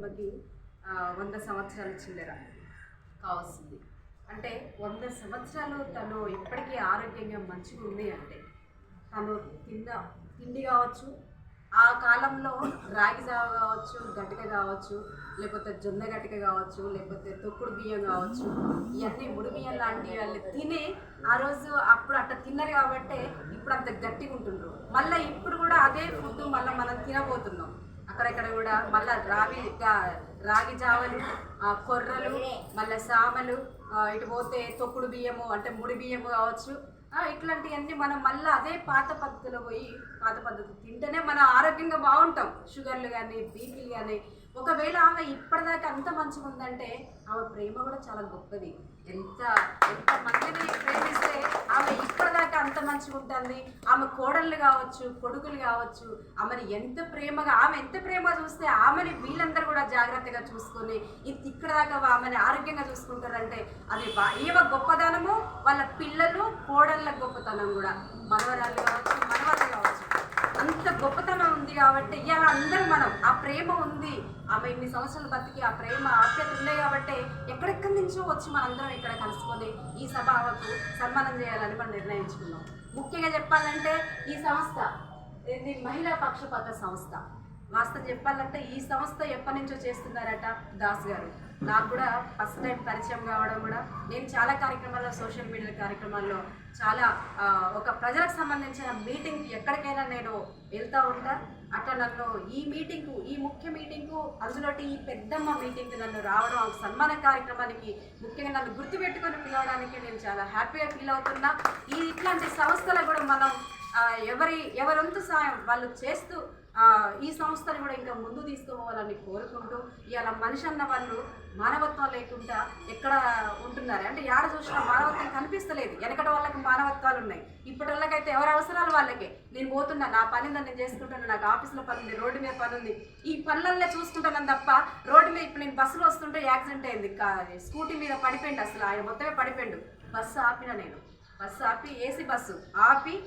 మనకి వంద సంవత్సరాల చిల్లర కావాల్సింది అంటే వంద సంవత్సరాలు తను ఇప్పటికీ ఆరోగ్యంగా మంచిగా ఉంది అంటే తను తిన్న తిండి కావచ్చు ఆ కాలంలో రాగి జావ కావచ్చు గట్టిక కావచ్చు లేకపోతే జొన్న గట్టిక కావచ్చు లేకపోతే తొక్కుడు బియ్యం కావచ్చు ఇవన్నీ ముడి బియ్యం లాంటి వాళ్ళు తిని ఆ రోజు అప్పుడు అట్లా తిన్నారు కాబట్టి ఇప్పుడు అంత గట్టిగా ఉంటుండ్రు. మళ్ళీ ఇప్పుడు కూడా అదే ఫుడ్ మళ్ళీ మనం తినబోతున్నాం. అక్కడక్కడ కూడా మళ్ళీ రావి రాగి జావలు ఆ, కొర్రలు మళ్ళీ సామలు ఇటు పోతే తొక్కుడు బియ్యము అంటే ముడి బియ్యము కావచ్చు. ఇట్లాంటివన్నీ మనం మళ్ళీ అదే పాత పద్ధతిలో పోయి పాత పద్ధతి తింటేనే మనం ఆరోగ్యంగా బాగుంటాం. షుగర్లు కానీ బీపీలు కానీ. ఒకవేళ ఆమె ఇప్పటిదాకా అంత మంచిగా ఉందంటే ఆమె ప్రేమ కూడా చాలా గొప్పది. ఎంత ఎంత మందిని అంత మంచిగా ఉంటుంది. ఆమె కోడళ్ళు కావచ్చు కొడుకులు కావచ్చు ఆమెను ఎంత ప్రేమగా ఆమె ఎంత ప్రేమ చూస్తే ఆమెని వీళ్ళందరూ కూడా జాగ్రత్తగా చూసుకొని ఇది ఇక్కడ దాకా ఆమెని ఆరోగ్యంగా చూసుకుంటారంటే అది ఏవ ఈమె గొప్పదనము వాళ్ళ పిల్లలు కోడళ్ళ గొప్పతనం కూడా. మనవరాలు కావచ్చు మనవరాలు కావచ్చు. అంత గొప్పతనం ఉంది కాబట్టి ఇవాళ అందరూ మనం ఆ ప్రేమ ఉంది. ఆమె ఇన్ని సంవత్సరాలు బతికి ఆ ప్రేమ ఆప్యత ఉన్నాయి కాబట్టి ఎక్కడెక్కడి నుంచో వచ్చి మనందరం ఇక్కడ కలుసుకొని ఈ సభ ఆమెకు సన్మానం చేయాలని మనం నిర్ణయించుకున్నాం. ముఖ్యంగా చెప్పాలంటే ఈ సంస్థ ఇది మహిళా పక్షపాత సంస్థ. వాస్తవం చెప్పాలంటే ఈ సంస్థ ఎప్పటి నుంచో చేస్తున్నారట దాస్ గారు. నాకు కూడా ఫస్ట్ టైం పరిచయం కావడం కూడా. నేను చాలా కార్యక్రమాల్లో సోషల్ మీడియా కార్యక్రమాల్లో చాలా ఒక ప్రజలకు సంబంధించిన మీటింగ్ ఎక్కడికైనా నేను వెళ్తూ ఉంటా. అట్లా నన్ను ఈ మీటింగ్కు ఈ ముఖ్య మీటింగ్కు అందులోటి ఈ పెద్దమ్మ మీటింగ్కి నన్ను రావడం ఆ సన్మాన కార్యక్రమానికి ముఖ్యంగా నన్ను గుర్తుపెట్టుకొని పిలవడానికి నేను చాలా హ్యాపీగా ఫీల్ అవుతున్నా. ఈ ఇట్లాంటి సంస్థలు కూడా మనం ఎవరి ఎవరొంతు సాయం వాళ్ళు చేస్తూ ఈ సంస్థను కూడా ఇంకా ముందు తీసుకుపోవాలని కోరుకుంటూ ఇవాళ మనిషి అన్న వాళ్ళు మానవత్వం లేకుండా ఎక్కడ ఉంటున్నారు? అంటే యాడ చూసినా మానవత్వం కనిపిస్తలేదు. వెనకటి వాళ్ళకి మానవత్వాలు ఉన్నాయి. ఇప్పటి వాళ్ళకైతే ఎవరి అవసరాలు వాళ్ళకే. నేను పోతున్నా నా పని నేను చేసుకుంటాను నాకు ఆఫీస్లో పని ఉంది రోడ్డు మీద పని ఉంది. ఈ పనులల్లో చూసుకుంటాను తప్ప రోడ్డు మీద ఇప్పుడు నేను బస్సులో వస్తుంటే యాక్సిడెంట్ అయింది. కా- స్కూటీ మీద పడిపోయిండు అసలు ఆయన మొత్తమే పడిపోయిండు. బస్సు ఆపిన నేను. బస్సు ఆపి ఏసీ బస్సు ఆపి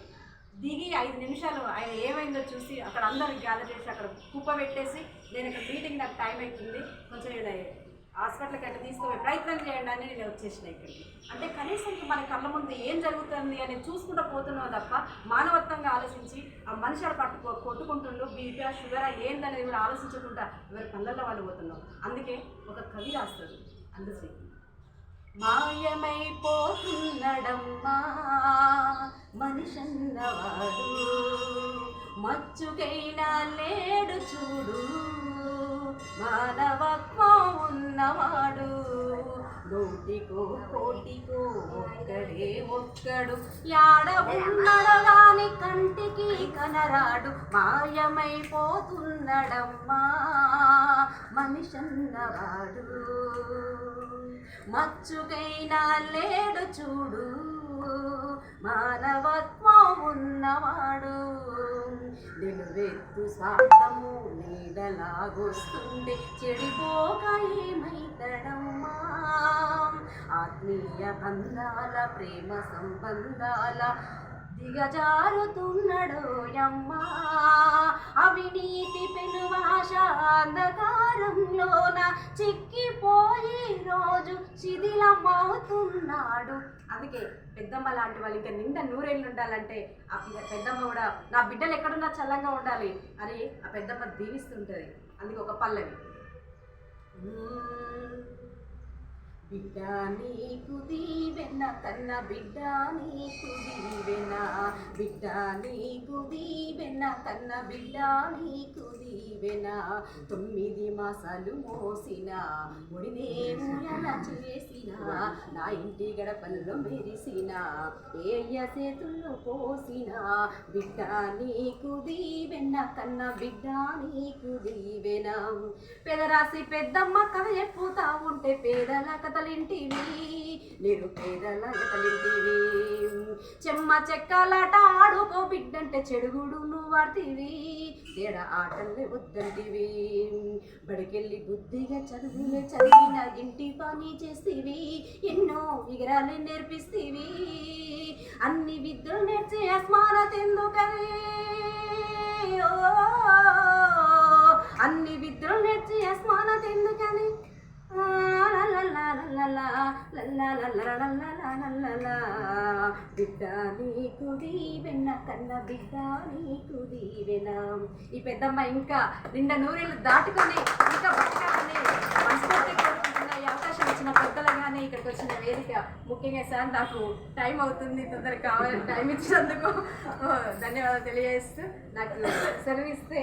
దిగి ఐదు నిమిషాలు ఆయన ఏమైందో చూసి అక్కడ అందరూ గ్యాదర్ చేసి అక్కడ కుప్ప పెట్టేసి నేను ఇక్కడ మీటింగ్ నాకు టైం అవుతుంది కొంచెం నేను హాస్పిటల్కి అట్లా తీసుకుపోయి ప్రయత్నం చేయండి అని నేను వచ్చేసిన ఇక్కడికి. అంటే కనీసం మన కళ్ళ ముందు ఏం జరుగుతుంది అని చూసుకుంటూ పోతున్నావు తప్ప మానవత్వంగా ఆలోచించి ఆ మనిషి పట్టుకో కొట్టుకుంటుండ్రు బీపీ షుగర్ ఏందనేది కూడా ఆలోచించకుండా ఎవరి పనులలో వాళ్ళు పోతున్నాం అందుకే ఒక కవి రాస్తారు అందుకే మాయమైపోతున్నడమ్మా. మనిషన్నవాడు మచ్చుకైనా లేడు చూడు. మానవత్వం ఉన్నవాడు నోటికో కోటికో ఒక్కడే ఒక్కడు. యాడ ఉన్నడగాని కంటికి కనరాడు. మాయమైపోతున్నడమ్మా. మనిషన్నవాడు. మచ్చుకైనా లేడు చూడు. మానవత్వం ఉన్నవాడు. నిలువెత్తు స్వార్థము నీడలాగొస్తుంది. చెడిపోక ఏమైతడమ్మా? ఆత్మీయ బంధాల ప్రేమ సంబంధాల దిగజారుతున్నడోయమ్మా అవినీతి పెనువాష అంధకారంలోన చిక్కిపోయి రోజు శిథిలమవుతున్నాడు. అందుకే పెద్దమ్మ లాంటి వాళ్ళు ఇంకా నిండా నూరేళ్ళు ఉండాలంటే ఆ పిల్ల- పెద్దమ్మ కూడా నా బిడ్డలు ఎక్కడున్నా చల్లంగా ఉండాలి. అని ఆ పెద్దమ్మ దీవిస్తుంటుంది. అందుకే ఒక పల్లవి. బిడ్డ నీకు దీవెన కన్న బిడ్డ నీకు దీవెన. బిడ్డ నీకు దీవెన కన్న బిడ్డ నీకు దీవెన. తొమ్మిది మాసాలు మోసిన ముడినే ముయల చేసినా నా ఇంటి గడపల్లో మెరిసిన ఏయ్య చేతుల్లో పోసిన బిడ్డ నీకు దీవెన కన్న బిడ్డ నీకు దీవెన. పెదరాసి పెద్దమ్మ కథ చెప్పుతా ఉంటే పేదల కథలింటివి నిరుపేదల కథలింటివి. చెమ్మ చెక్కలాట ఆడుకో బిడ్డంటే చెడుగుడు నువ్వు ఆడుతీవి తేడా ఆటలే వద్దంటివి. బడికెళ్ళి బుద్ధిగా చదువులే చదివిన ఇంటి పని చేస్తీవి ఎన్నో విగ్రహాలు నేర్పిస్తీవి అన్ని విద్యలు నేర్చే అస్మానత ఎందుకని ఓ, అన్ని విద్యలు నేర్చి అస్మానత లల్లలా బిడ్డ నీకు దీవెన కన్న బిడ్డ నీకు దీవెన ఈ పెద్దమ్మ ఇంకా నిండా నూరేళ్ళు దాటుకొని ఇంకా బతకాలని మనస్ఫూర్తి అవకాశం ఇచ్చిన పెద్దలు కానీ ఇక్కడికి వచ్చిన వేదిక. ముఖ్యంగా సార్ నాకు టైం అవుతుంది తొందరగా కావాలి టైం ఇచ్చినందుకు. ధన్యవాదాలు తెలియజేస్తూ నాకు సర్వీస్తే